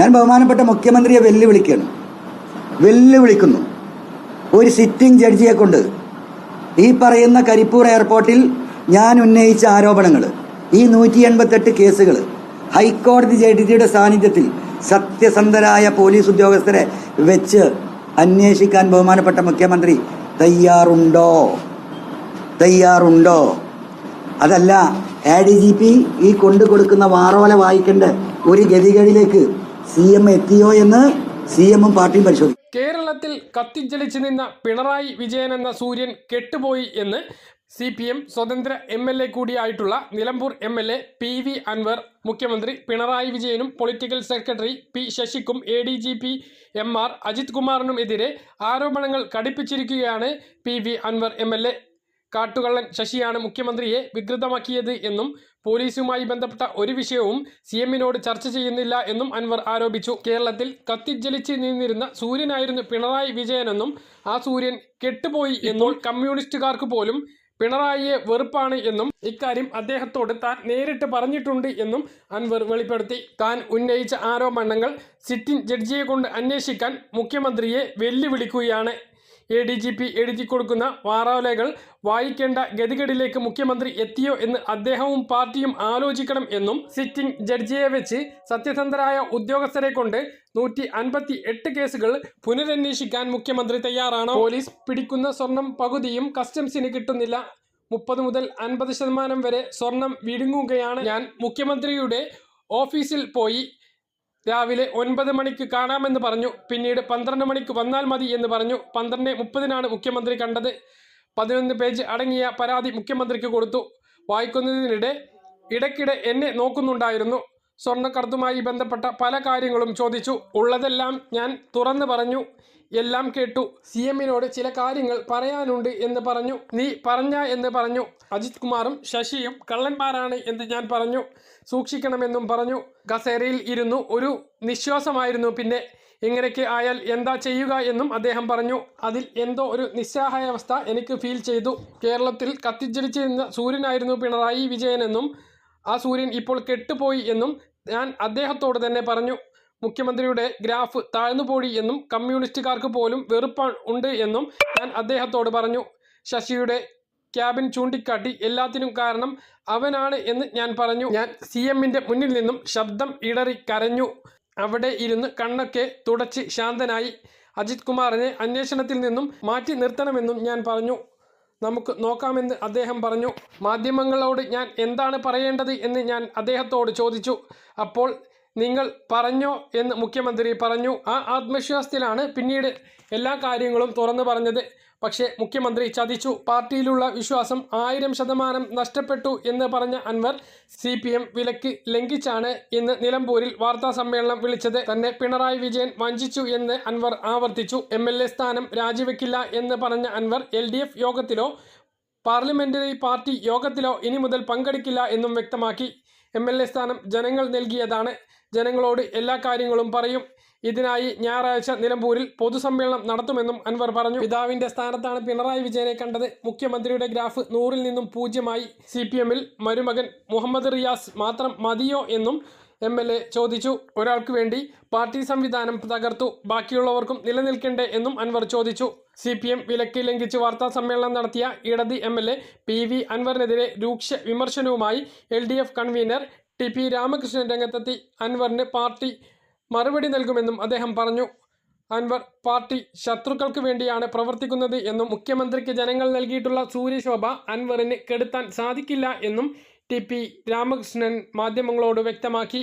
ഞാൻ ബഹുമാനപ്പെട്ട മുഖ്യമന്ത്രിയെ വെല്ലുവിളിക്കുകയാണ്. വെല്ലുവിളിക്കുന്നു. ഒരു സിറ്റിംഗ് ജഡ്ജിയെ കൊണ്ട് ഈ പറയുന്ന കരിപ്പൂർ എയർപോർട്ടിൽ ഞാൻ ഉന്നയിച്ച ആരോപണങ്ങൾ ഈ നൂറ്റി എൺപത്തെട്ട് കേസുകൾ ഹൈക്കോടതി ജഡ്ജിയുടെ സാന്നിധ്യത്തിൽ സത്യസന്ധരായ പോലീസ് ഉദ്യോഗസ്ഥരെ വെച്ച് അന്വേഷിക്കാൻ ബഹുമാനപ്പെട്ട മുഖ്യമന്ത്രി തയ്യാറുണ്ടോ? തയ്യാറുണ്ടോ? അതല്ല എ ഡി ജി പി ഈ കൊണ്ടു കൊടുക്കുന്ന വാറോല വായിക്കേണ്ട ഒരു ഗതികളിലേക്ക് സി എം എത്തിയോ എന്ന് സി എമ്മും പാർട്ടിയും പരിശോധിക്കും കേരളത്തിൽ കത്തിജ്വലിച്ചു നിന്ന പിണറായി വിജയൻ എന്ന സൂര്യൻ കെട്ടുപോയി എന്ന് സി പി എം സ്വതന്ത്ര M L A കൂടിയായിട്ടുള്ള Nilambur M L A P V Anvar മുഖ്യമന്ത്രി പിണറായി വിജയനും political secretary P ശശിക്കും A D G P M R Ajith കുമാറിനും എതിരെ ആരോപണങ്ങൾ കടുപ്പിച്ചിരിക്കുകയാണ് P V Anvar M L A കാട്ടുകള്ളൻ ശശിയാണ് മുഖ്യമന്ത്രിയെ വികൃതമാക്കിയത് എന്നും പോലീസുമായി ബന്ധപ്പെട്ട ഒരു വിഷയവും സി എമ്മിനോട് ചർച്ച ചെയ്യുന്നില്ല എന്നും അൻവർ ആരോപിച്ചു. കേരളത്തിൽ കത്തിജ്വലിച്ച് നിന്നിരുന്ന സൂര്യനായിരുന്നു പിണറായി വിജയനെന്നും ആ സൂര്യൻ കെട്ടുപോയി എന്നും കമ്മ്യൂണിസ്റ്റുകാർക്ക് പോലും പിണറായിയെ വെറുപ്പാണ് എന്നും ഇക്കാര്യം അദ്ദേഹത്തോട് താൻ നേരിട്ട് പറഞ്ഞിട്ടുണ്ട് എന്നും അൻവർ വെളിപ്പെടുത്തി. താൻ ഉന്നയിച്ച ആരോപണങ്ങൾ സിറ്റിംഗ് ജഡ്ജിയെ കൊണ്ട് അന്വേഷിക്കാൻ മുഖ്യമന്ത്രിയെ വെല്ലുവിളിക്കുകയാണ്. എ ഡി ജി പി എഴുതി കൊടുക്കുന്ന വാറാവലകൾ വായിക്കേണ്ട ഗതികേടിലേക്ക് മുഖ്യമന്ത്രി എത്തിയോ എന്ന് അദ്ദേഹവും പാർട്ടിയും ആലോചിക്കണം എന്നും സിറ്റിംഗ് ജഡ്ജിയെ വെച്ച് സത്യസന്ധരായ ഉദ്യോഗസ്ഥരെ കൊണ്ട് നൂറ്റി അൻപത്തി എട്ട് കേസുകൾ പുനരന്വേഷിക്കാൻ മുഖ്യമന്ത്രി തയ്യാറാണ്. പോലീസ് പിടിക്കുന്ന സ്വർണം പകുതിയും കസ്റ്റംസിന് കിട്ടുന്നില്ല. മുപ്പത് മുതൽ അൻപത് ശതമാനം വരെ സ്വർണം വിഴുങ്ങുകയാണ്. ഞാൻ മുഖ്യമന്ത്രിയുടെ ഓഫീസിൽ പോയി രാവിലെ ഒൻപത് മണിക്ക് കാണാമെന്ന് പറഞ്ഞു. പിന്നീട് പന്ത്രണ്ട് മണിക്ക് വന്നാൽ മതി എന്ന് പറഞ്ഞു. പന്ത്രണ്ട് മുപ്പതിനാണ് മുഖ്യമന്ത്രി കണ്ടത്. പതിനൊന്ന് പേജ് അടങ്ങിയ പരാതി മുഖ്യമന്ത്രിക്ക് കൊടുത്തു. വായിക്കുന്നതിനിടെ ഇടയ്ക്കിടെ എന്നെ നോക്കുന്നുണ്ടായിരുന്നു. സ്വർണക്കടത്തുമായി ബന്ധപ്പെട്ട പല കാര്യങ്ങളും ചോദിച്ചു. ഉള്ളതെല്ലാം ഞാൻ തുറന്നു പറഞ്ഞു. എല്ലാം കേട്ടു. സി എമ്മിനോട് ചില കാര്യങ്ങൾ പറയാനുണ്ട് എന്ന് പറഞ്ഞു. നീ പറഞ്ഞ എന്ന് പറഞ്ഞു. അജിത് കുമാറും ശശിയും കള്ളന്മാരാണ് എന്ന് ഞാൻ പറഞ്ഞു. സൂക്ഷിക്കണമെന്നും പറഞ്ഞു. കസേരയിൽ ഇരുന്നു. ഒരു നിശ്വാസമായിരുന്നു പിന്നെ. ഇങ്ങനെയൊക്കെ ആയാൽ എന്താ ചെയ്യുക എന്നും അദ്ദേഹം പറഞ്ഞു. അതിൽ എന്തോ ഒരു നിസ്സഹായാവസ്ഥ എനിക്ക് ഫീൽ ചെയ്തു. കേരളത്തിൽ കത്തിജ്വലിച്ചിരുന്ന സൂര്യനായിരുന്നു പിണറായി വിജയനെന്നും ആ സൂര്യൻ ഇപ്പോൾ കെട്ടുപോയി എന്നും ഞാൻ അദ്ദേഹത്തോട് തന്നെ പറഞ്ഞു മുഖ്യമന്ത്രിയുടെ ഗ്രാഫ് താഴ്ന്നുപോയി എന്നും കമ്മ്യൂണിസ്റ്റുകാർക്ക് പോലും വെറുപ്പ് ഉണ്ട് എന്നും ഞാൻ അദ്ദേഹത്തോട് പറഞ്ഞു. ശശിയുടെ ക്യാബിൻ ചൂണ്ടിക്കാട്ടി എല്ലാത്തിനും കാരണം അവനാണ് എന്ന് ഞാൻ പറഞ്ഞു. ഞാൻ സി എമ്മിന്റെ മുന്നിൽ നിന്നും ശബ്ദം ഇടറി കരഞ്ഞു. അവിടെ ഇരുന്ന് കണ്ണൊക്കെ തുടച്ച് ശാന്തനായി. അജിത് കുമാറിനെ അന്വേഷണത്തിൽ നിന്നും മാറ്റി നിർത്തണമെന്നും ഞാൻ പറഞ്ഞു. നമുക്ക് നോക്കാമെന്ന് അദ്ദേഹം പറഞ്ഞു. മാധ്യമങ്ങളോട് ഞാൻ എന്താണ് പറയേണ്ടത് എന്ന് ഞാൻ അദ്ദേഹത്തോട് ചോദിച്ചു. അപ്പോൾ നിങ്ങൾ പറഞ്ഞോ എന്ന് മുഖ്യമന്ത്രി പറഞ്ഞു. ആ ആത്മവിശ്വാസത്തിലാണ് പിന്നീട് എല്ലാ കാര്യങ്ങളും തുറന്നു പറഞ്ഞത്. പക്ഷേ മുഖ്യമന്ത്രി ചതിച്ചു. പാർട്ടിയിലുള്ള വിശ്വാസം ആയിരം ശതമാനം നഷ്ടപ്പെട്ടു എന്ന് പറഞ്ഞ അൻവർ സി പി എം വിലക്ക് ലംഘിച്ചാണ് ഇന്ന് നിലമ്പൂരിൽ വാർത്താ സമ്മേളനം വിളിച്ചത്. തന്നെ പിണറായി വിജയൻ വഞ്ചിച്ചു എന്ന് അൻവർ ആവർത്തിച്ചു. എം സ്ഥാനം രാജിവെക്കില്ല എന്ന് പറഞ്ഞ അൻവർ എൽ യോഗത്തിലോ പാർലമെന്ററി പാർട്ടി യോഗത്തിലോ ഇനി മുതൽ പങ്കെടുക്കില്ല എന്നും വ്യക്തമാക്കി. എം എൽ എ സ്ഥാനം ജനങ്ങൾ നൽകിയതാണ്. ജനങ്ങളോട് എല്ലാ കാര്യങ്ങളും പറയും. ഇതിനായി ഞായറാഴ്ച നിലമ്പൂരിൽ പൊതുസമ്മേളനം നടത്തുമെന്നും അൻവർ പറഞ്ഞു. പിതാവിന്റെ സ്ഥാനത്താണ് പിണറായി വിജയനെ കണ്ടത്. മുഖ്യമന്ത്രിയുടെ ഗ്രാഫ് നൂറിൽ നിന്നും പൂജ്യമായി. സി പി എമ്മിൽ മരുമകൻ മുഹമ്മദ് റിയാസ് മാത്രം മതിയോ എന്നും എം എൽ എ ചോദിച്ചു. ഒരാൾക്ക് വേണ്ടി പാർട്ടി സംവിധാനം തകർത്തു. ബാക്കിയുള്ളവർക്കും നിലനിൽക്കണ്ടേ എന്നും അൻവർ ചോദിച്ചു. സി പി എം വിലക്ക് ലംഘിച്ച് വാർത്താ സമ്മേളനം നടത്തിയ ഇടത് M L A P V അൻവറിനെതിരെ രൂക്ഷ വിമർശനവുമായി L D F convener T P Ramakrishnan രംഗത്തെത്തി അൻവറിന് പാർട്ടി മറുപടി നൽകുമെന്നും അദ്ദേഹം പറഞ്ഞു. അൻവർ പാർട്ടി ശത്രുക്കൾക്ക് വേണ്ടിയാണ് പ്രവർത്തിക്കുന്നത് എന്നും മുഖ്യമന്ത്രിക്ക് ജനങ്ങൾ നൽകിയിട്ടുള്ള സൂര്യശോഭ അൻവറിന് കെടുത്താൻ സാധിക്കില്ല എന്നും ടി പി രാമകൃഷ്ണൻ മാധ്യമങ്ങളോട് വ്യക്തമാക്കി.